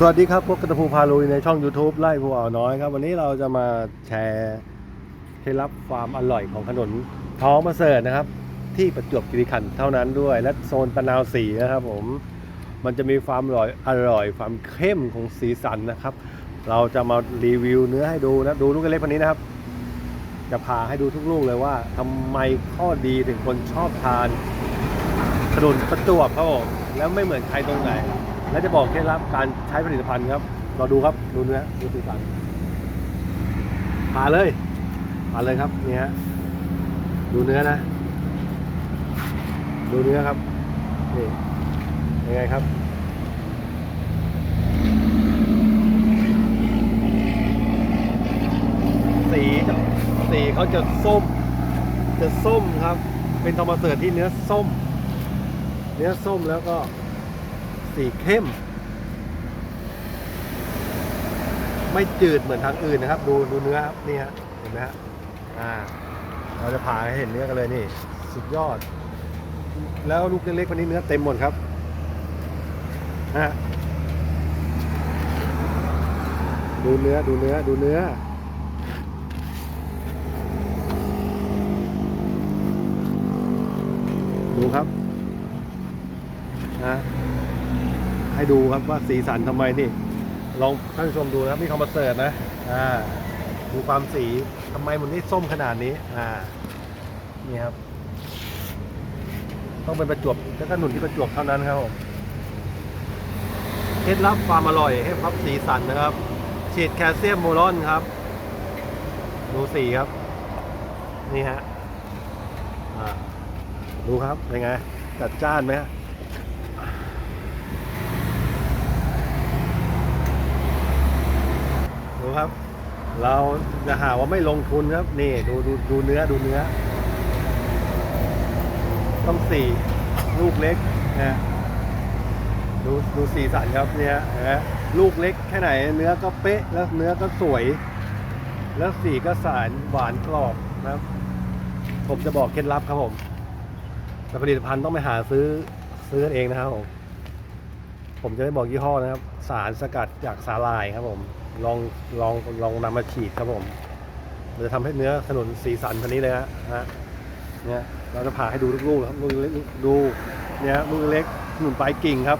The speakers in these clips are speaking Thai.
สวัสดีครับพบกับตะภูพาลุยในช่อง YouTube ไล่ภูอ่าวน้อยครับ วันนี้เราจะมาแชร์เคล็ดลับความอร่อยของขนมท้องมาเสิร์ฟนะครับ ที่ประจวบคีรีขันธ์เท่านั้นด้วย และโซนตะนาวสีนะครับผมมันจะมีความอร่อยอร่อยความเข้มของสีสันนะครับ เราจะมารีวิวเนื้อให้ดูนะดูลูกเล็กๆคนนี้นะครับ จะพาให้ดูทุกลูกเลยว่าทำไมข้อดีถึงคนชอบทานขนมประจวบครับผมแล้วไม่เหมือนใครตรงไหน และจะบอกเคล็ดลับการใช้ผลิตภัณฑ์ครับ เราดูครับดูเนื้อดูสีสันผ่าเลยผ่าเลยครับนี่ฮะดูเนื้อนะ ดูเนื้อครับนี่ยังไงครับสีสีเขาจะส้ม จะส้มครับ เป็นทอมเสิร์ตที่เนื้อส้ม เนื้อส้มแล้วก็ สีเข้ม ไม่จืดเหมือนทางอื่นนะครับ ดูดูเนื้อครับนี่ฮะเห็นไหมฮะอ่า เราจะผ่าให้เห็นเนื้อกันเลยนี่ สุดยอด แล้วลูกเล็กๆวันนี้เนื้อเต็มหมดครับฮะดูเนื้อดูเนื้อดูเนื้อดูครับนะ ให้ดูครับว่าสีสันทำไมนี่ลองท่านผู้ชมดูนะครับนี่คอมเสิร์ตนะอ่าดูความสีทำไมมันนี่ส้มขนาดนี้อ่านี่ครับ ต้องเป็นประจวบแล้วก็หนุนที่ประจวบเท่านั้นครับผมเคล็ดลับความอร่อยให้ครับสีสันนะครับ ฉีดแคลเซียมโมลอนครับ ดูสีครับ นี่ฮะดูครับเป็นไงจัดจ้านไหมฮะ ครับ เราจะหาว่าไม่ลงทุนครับ นี่ดูดูดูเนื้อดูเนื้อ ต้องสี่ลูกเล็กนะดูดูสีสันครับเนี่ยนะลูกเล็กแค่ไหนเนื้อก็เป๊ะแล้วเนื้อก็สวย แล้วสีก็สารหวานกรอบนะครับ ผมจะบอกเคล็ดลับครับผมแต่ผลิตภัณฑ์ต้องไปหาซื้อซื้อเองนะครับผมผมจะไม่บอกยี่ห้อนะครับ สารสกัดจากสาลายครับผม ลองลองลองนำมาฉีดครับผมมันจะทำให้เนื้อขนุนสีสันพันนี้เลยฮะเนี่ยเราจะผ่าให้ดูลูกๆครับลูกเล็กดูเนี่ยลูกเล็กขนุนปลายกิ่งครับ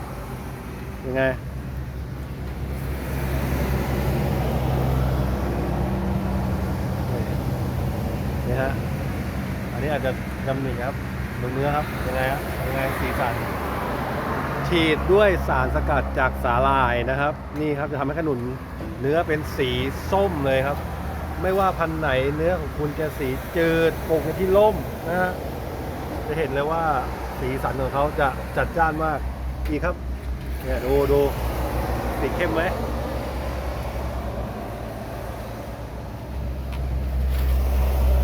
ยังไงนี่ฮะอันนี้อาจจะดำหนึ่งครับดูเนื้อครับยังไงครับยังไงสีสัน ฉีดด้วยสารสกัดจากสาลายนะครับ นี่ครับจะทำให้ขนุนเนื้อเป็นสีส้มเลยครับ ไม่ว่าพันธุ์ไหนเนื้อของคุณจะสีจืดปกที่ล่มนะฮะจะเห็นเลยว่าสีสันของเขาจะจัดจ้านมากนี่ครับเนี่ยดูดูสีเข้มไหม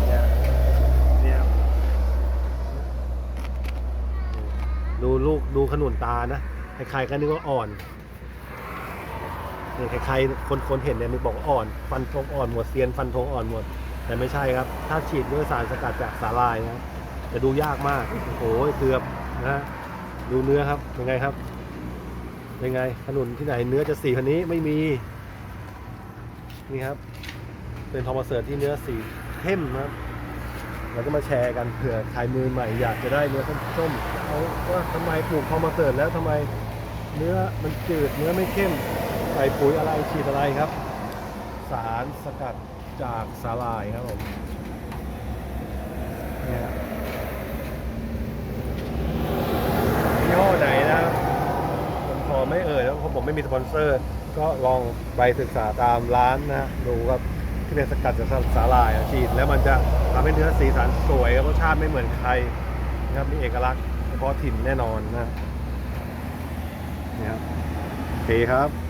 เนี่ยเนี่ยครับ ดูขนุนตานะใครๆก็นึกว่าอ่อนเนี่ยใครๆคนคนเห็นเนี่ยนึกบอกว่าอ่อน ฟันธงอ่อนหมดเซียนฟันธงอ่อนหมด แต่ไม่ใช่ครับ ถ้าฉีดด้วยสารสกัดจากสาลายนะจะดูยากมากโอ้โหเกือบนะฮะดูเนื้อครับเป็นไงครับเป็นไงขนุนที่ไหนเนื้อจะสีพันนี้ไม่มีนี่ครับ เป็นทอมเสิร์ตที่เนื้อสีเข้มนะครับ เราก็มาแชร์กันเผื่อใครมือใหม่อยากจะได้เนื้อส้มๆเขาว่าทำไมปลูกพอมาเสิร์ตแล้วทำไมเนื้อมันจืดเนื้อไม่เข้มใส่ปุ๋ยอะไรฉีดอะไรครับ สารสกัดจากสาลายครับผมเนี่ยยี่ห้อไหนนะผมขอไม่เอ่ยแล้วเพราะผมไม่มีสปอนเซอร์ ก็ลองไปศึกษาตามร้านนะดูครับที่เป็นสกัดจากสาหร่ายฉีดแล้วมันจะ ทำให้เนื้อสีสันสวยรสชาติไม่เหมือนใครนะครับมีเอกลักษณ์เฉพาะถิ่นแน่นอนนะเนี่ยครับโอเคครับ